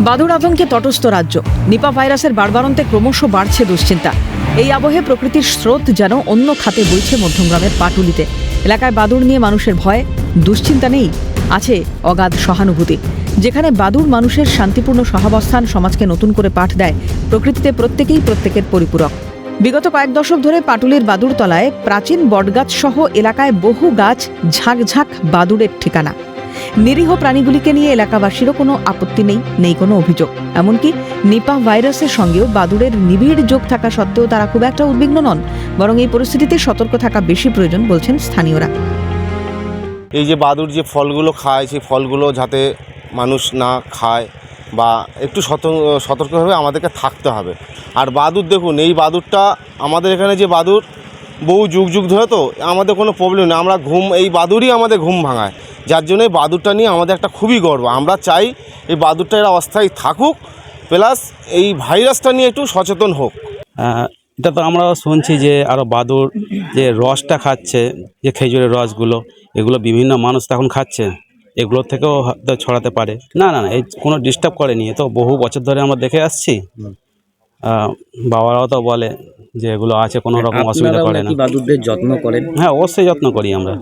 বাদুর আতঙ্কে তটস্থ রাজ্য। নিপা ভাইরাসের বাড়বাড়ন্তে ক্রমশ বাড়ছে দুশ্চিন্তা। এই আবহে প্রকৃতির স্রোত যেন অন্য খাতে বইছে মধ্যমগ্রামের পাটুলিতে। এলাকায় বাদুর নিয়ে মানুষের ভয়, দুশ্চিন্তা নেই, আছে অগাধ সহানুভূতি। যেখানে বাদুর মানুষের শান্তিপূর্ণ সহাবস্থান সমাজকে নতুন করে পাঠ দেয়, প্রকৃতিতে প্রত্যেকেই প্রত্যেকের পরিপূরক। বিগত কয়েক দশক ধরে পাটুলির বাদুর তলায় প্রাচীন বটগাছ সহ এলাকায় বহু গাছ ঝাঁকঝাঁক ঝাঁক বাদুড়ের ঠিকানা। নিরীহ প্রাণীগুলিকে নিয়ে এলাকাবাসীরও কোনো আপত্তি নেই নেই কোনো অভিযোগ। এমনকি নিপা ভাইরাসের সঙ্গেও বাদুড়ের নিবিড় যোগ থাকা সত্ত্বেও তারা খুব একটা উদ্বিগ্ন নন, বরং এই পরিস্থিতিতে সতর্ক থাকা বেশি প্রয়োজন বলছেন স্থানীয়রা। এই যে বাদুর যে ফলগুলো খায়, সেই ফলগুলো যাতে মানুষ না খায় বা একটু সতর্ক, সতর্কভাবে আমাদেরকে থাকতে হবে। আর বাদুর দেখুন, এই বাদুরটা আমাদের এখানে যে বাদুর বহু যুগ যুগ ধরে তো আমাদের কোনো প্রবলেম নেই। আমরা ঘুম, এই বাদুরই আমাদের ঘুম ভাঙায়। যার জন্য এই বাদুরটা নিয়ে আমাদের একটা খুবই গর্ব। আমরা চাই এই বাদুরটা এরা অস্থায়ী থাকুক প্লাস এই ভাইরাসটা নিয়ে একটু সচেতন হোক। এটা তো আমরা শুনছি যে আরও বাদুর যে রসটা খাচ্ছে যে খেজুরের রসগুলো এগুলো বিভিন্ন মানুষ তো এখন খাচ্ছে। এগুলোর থেকেও হয়তো ছড়াতে পারে। না না না এই কোনো ডিস্টার্ব করেনি। এ তো বহু বছর ধরে আমরা দেখে আসছি। বাবারাও তো বলে যে এগুলো আছে কোনো রকম অসুবিধা করে না। বাদুরদের যত্ন করেন? হ্যাঁ অবশ্যই যত্ন করি আমরা।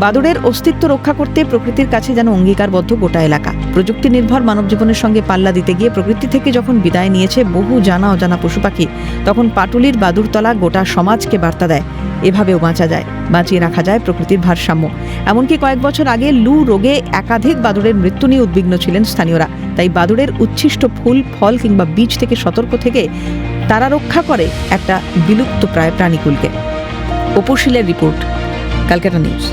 বাদুড়ের অস্তিত্ব রক্ষা করতে প্রকৃতির কাছে যেন অঙ্গীকারবদ্ধ গোটা এলাকা। প্রযুক্তি নির্ভর মানব জীবনের সঙ্গে পাল্লা দিতে গিয়ে প্রকৃতি থেকে যখন বিদায় নিয়েছে বহু জানা অজানা পশু পাখি, তখন পাটুলির বাদুরতলা গোটা সমাজকে বার্তা দেয়। এভাবেও বাঁচা যায়, বাঁচিয়ে রাখা যায় প্রকৃতির ভারসাম্য। এমনকি কয়েক বছর আগে লু রোগে একাধিক বাদুড়ের মৃত্যু নিয়ে উদ্বিগ্ন ছিলেন স্থানীয়রা। তাই বাদুড়ের উচ্ছিষ্ট ফুল, ফল কিংবা বীজ থেকে সতর্ক থেকে তারা রক্ষা করে একটা বিলুপ্ত প্রায় প্রাণীকুলকে অপশিলের রিপোর্ট, ক্যালকাটা নিউজ।